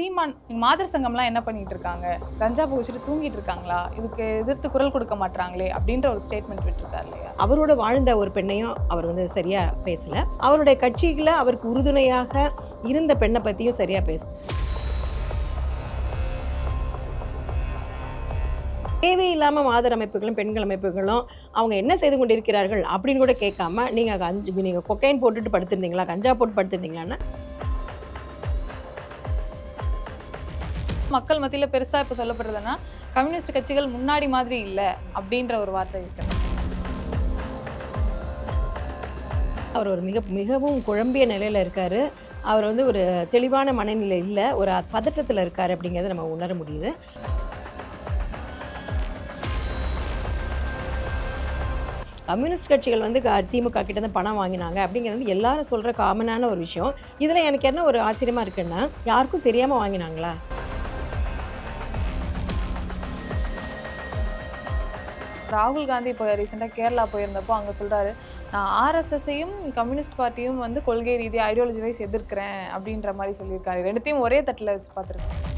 சீமான் மாதர் சங்கம்லாம் என்ன பண்ணிட்டு இருக்காங்க கஞ்சா புகுச்சிட்டு தூங்கிட்டு இருக்காங்களா இதுக்கு எதிர்த்து குரல் கொடுக்க மாட்டாங்களே அப்படின்ற ஒரு ஸ்டேட்மெண்ட் விட்டுருக்காரு இல்லையா? அவரோட வாழ்ந்த ஒரு பெண்ணையும் அவர் வந்து சரியா பேசல. அவருடைய கட்சிகளை அவருக்கு உறுதுணையாக இருந்த பெண்ணை பத்தியும் சரியா பேச தேவையில்லாம மாதர் அமைப்புகளும் பெண்கள் அமைப்புகளும் அவங்க என்ன செய்து கொண்டிருக்கிறார்கள் அப்படின்னு கூட கேட்காம நீங்க கஞ்சி நீங்க கொக்கைன் போட்டுட்டு படுத்திருந்தீங்களா? கஞ்சா போட்டு படுத்திருந்தீங்களான்னு மக்கள் மத்தியில் பெருசாக இப்போ சொல்லப்படுறதுன்னா கம்யூனிஸ்ட் கட்சிகள் முன்னாடி மாதிரி இல்லை அப்படின்ற ஒரு வார்த்தை இருக்கு. அவர் ஒரு மிக மிகவும் குழம்பிய நிலையில் இருக்கார். அவர் வந்து ஒரு தெளிவான மனநிலை இல்லை ஒரு பதட்டத்தில் இருக்கார் அப்படிங்கிறத நம்ம உணர முடியுது. கம்யூனிஸ்ட் கட்சிகள் வந்து க- திமுக கிட்ட தான் பணம் வாங்கினாங்க அப்படிங்கிறது வந்து எல்லாரும் சொல்கிற காமனான ஒரு விஷயம். இதில் எனக்கு என்ன ஒரு ஆச்சரியமா இருக்குன்னா யாருக்கும் தெரியாமல் வாங்கினாங்களா? ராகுல் காந்தி இப்போ ரீசெண்டாக கேரளா போயிருந்தப்போ அங்கே சொல்கிறாரு நான் ஆர்எஸ்எஸ்ஸையும் கம்யூனிஸ்ட் பார்ட்டியும் வந்து கொள்கை ரீதியாக ஐடியாலஜி வைஸ் எதிர்க்கிறேன் அப்படின்ற மாதிரி சொல்லியிருக்காரு. ரெண்டுத்தையும் ஒரே தட்டில் வச்சு பார்த்துருக்கேன்.